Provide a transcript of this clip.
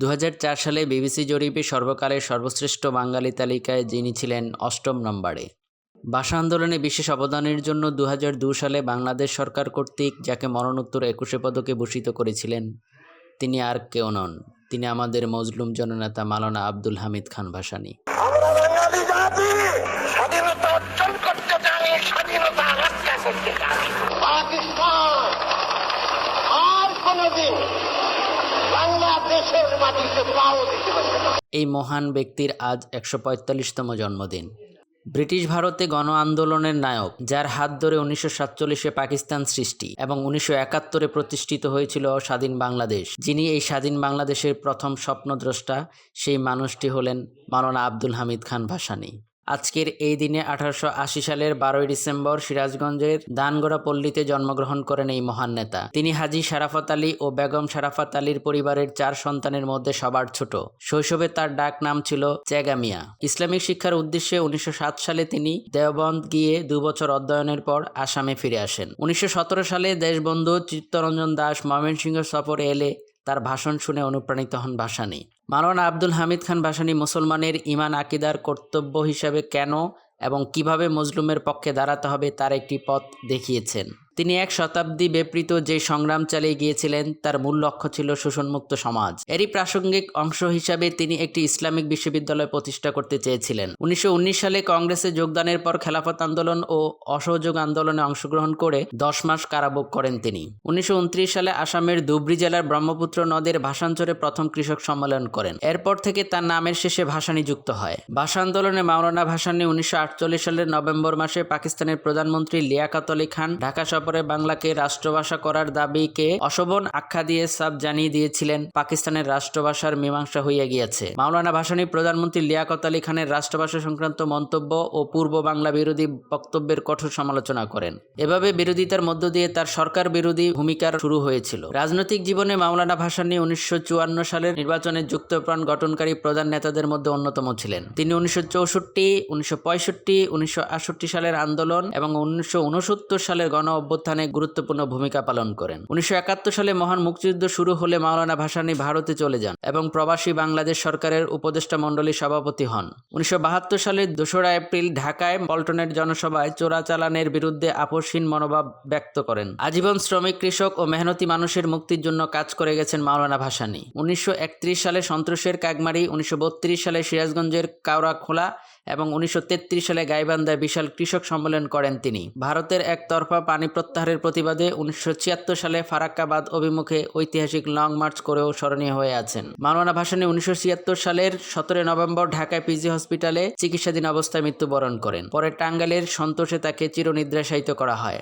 দু সালে বিবিসি জরিপে সর্বকালের সর্বশ্রেষ্ঠ বাঙালি তালিকায় যিনি ছিলেন অষ্টম নম্বরে। ভাষা আন্দোলনে বিশেষ অবদানের জন্য দু সালে বাংলাদেশ সরকার কর্তৃক যাকে মরণোত্তর একুশে পদকে ভূষিত করেছিলেন তিনি আর কেউ নন। তিনি আমাদের মজলুম জননেতা মালানা আব্দুল হামিদ খান ভাসানী। পাকিস্তান আর কোনদিন এই মহান ব্যক্তির আজ একশো পঁয়তাল্লিশতম জন্মদিন। ব্রিটিশ ভারতে গণ আন্দোলনের নায়ক, যার হাত ধরে উনিশশো সাতচল্লিশে পাকিস্তান সৃষ্টি এবং উনিশশো একাত্তরে প্রতিষ্ঠিত হয়েছিল স্বাধীন বাংলাদেশ, যিনি এই স্বাধীন বাংলাদেশের প্রথম স্বপ্নদ্রষ্টা, সেই মানুষটি হলেন মাওলানা আব্দুল হামিদ খান ভাসানী। আজকের এই দিনে আঠারোশো আশি সালের বারোই ডিসেম্বর সিরাজগঞ্জের দানগড়া পল্লীতে জন্মগ্রহণ করেন এই মহান নেতা। তিনি হাজি শারাফত আলী ও বেগম শারাফত আলীর পরিবারের চার সন্তানের মধ্যে সবার ছোট। শৈশবে তার ডাক নাম ছিল চেগামিয়া। ইসলামিক শিক্ষার উদ্দেশ্যে উনিশশো সাত সালে তিনি দেওবন্দ গিয়ে দুবছর অধ্যয়নের পর আসামে ফিরে আসেন। উনিশশো সতেরো সালে দেশবন্ধু চিত্তরঞ্জন দাস ময়মনসিংহ সফরে এলে তার ভাষণ শুনে অনুপ্রাণিত হন ভাসানী। মাওলানা আব্দুল হামিদ খান ভাসানী মুসলমানের ইমান আকিদার কর্তব্য হিসাবে কেন এবং কীভাবে মজলুমের পক্ষে দাঁড়াতে হবে তার একটি পথ দেখিয়েছেন। তিনি এক শতাব্দী ব্যাপৃত যে সংগ্রাম চালিয়ে গিয়েছিলেন, তার মূল লক্ষ্য ছিল শোষণমুক্ত সমাজ। এরই প্রাসঙ্গিক অংশ হিসাবে তিনি একটি ইসলামিক বিশ্ববিদ্যালয় প্রতিষ্ঠা করতে চেয়েছিলেন। উনিশশো উনিশ সালে কংগ্রেসে যোগদানের পর খেলাফত আন্দোলন ও অসহযোগ আন্দোলনে অংশগ্রহণ করে দশ মাস কারাভোগ করেন তিনি। উনিশশো উনত্রিশ সালে আসামের ধুবড়ী জেলার ব্রহ্মপুত্র নদের ভাষাঞ্চলে প্রথম কৃষক সম্মেলন করেন। এরপর থেকে তার নামের শেষে ভাসানী যুক্ত হয়। ভাষা আন্দোলনে মাওলানা ভাসানী উনিশশো সালের নভেম্বর মাসে পাকিস্তানের প্রধানমন্ত্রী লিয়াকাত আলী খান, ঢাকা সফরে বাংলাকে রাষ্ট্রভাষা করার দাবিকে অশোভন আখ্যা দিয়ে সাব জানিয়ে দিয়েছিলেন পাকিস্তানের রাষ্ট্রভাষার মীমাংসা হইয়া গিয়েছে। মাওলানা ভাসানী, প্রধানমন্ত্রী লিয়াকত আলী খানের রাষ্ট্রভাষা সংক্রান্ত মন্তব্য ও পূর্ব বাংলা বিরোধী বক্তব্যের কঠোর সমালোচনা করেন। এভাবে বিরোধিতার মধ্য দিয়ে তার সরকার বিরোধী ভূমিকার শুরু হয়েছিল। রাজনৈতিক জীবনে মাওলানা ভাসানী উনিশশো চুয়ান্ন সালের নির্বাচনে যুক্তপ্রাণ গঠনকারী প্রধান নেতাদের মধ্যে অন্যতম ছিলেন। তিনি উনিশশো চৌষট্টি, উনিশশো পঁয়ষট্টি, উনিশশো সালের আন্দোলন এবং উনিশশো উনসত্তর সালের গণ অভ্যুত্থানে গুরুত্বপূর্ণ ভূমিকা পালন করেন। উনিশশো একাত্তর সালে মহান মুক্তিযুদ্ধ শুরু হলে মাওলানা ভাসানী ভারতে চলে যান এবং প্রবাসী বাংলাদেশ সরকারের উপদেষ্টা মণ্ডলীর সভাপতি হন। উনিশশো বাহাত্তর সালের দোসরা এপ্রিল ঢাকায় পল্টনের জনসভায় চোরাচালানের বিরুদ্ধে আপোষহীন মনোভাব ব্যক্ত করেন। আজীবন শ্রমিক, কৃষক ও মেহনতি মানুষের মুক্তির জন্য কাজ করে গেছেন মাওলানা ভাসানী। উনিশশো সালে সন্ত্রাসের কাকমারি, উনিশশো সালে সিরাজগঞ্জের কাউরাখোলা এবং উনিশশো তেত্রিশ সালে গাইবান্ধায় বিশাল কৃষক সম্মেলন করেন তিনি। ভারতের একতরফা পানি প্রত্যাহারের প্রতিবাদে উনিশশো ছিয়াত্তর সালে ফারাক্কাবাদ অভিমুখে ঐতিহাসিক লং মার্চ করেও স্মরণীয় হয়ে আছেন। মাওলানা ভাসানী উনিশশো সালের সতেরো নভেম্বর ঢাকায় পিজি হসপিটালে চিকিৎসাধীন অবস্থায় মৃত্যুবরণ করেন। পরে টাঙ্গাইলের সন্তোষে তাকে চিরনিদ্রাশায়িত করা হয়।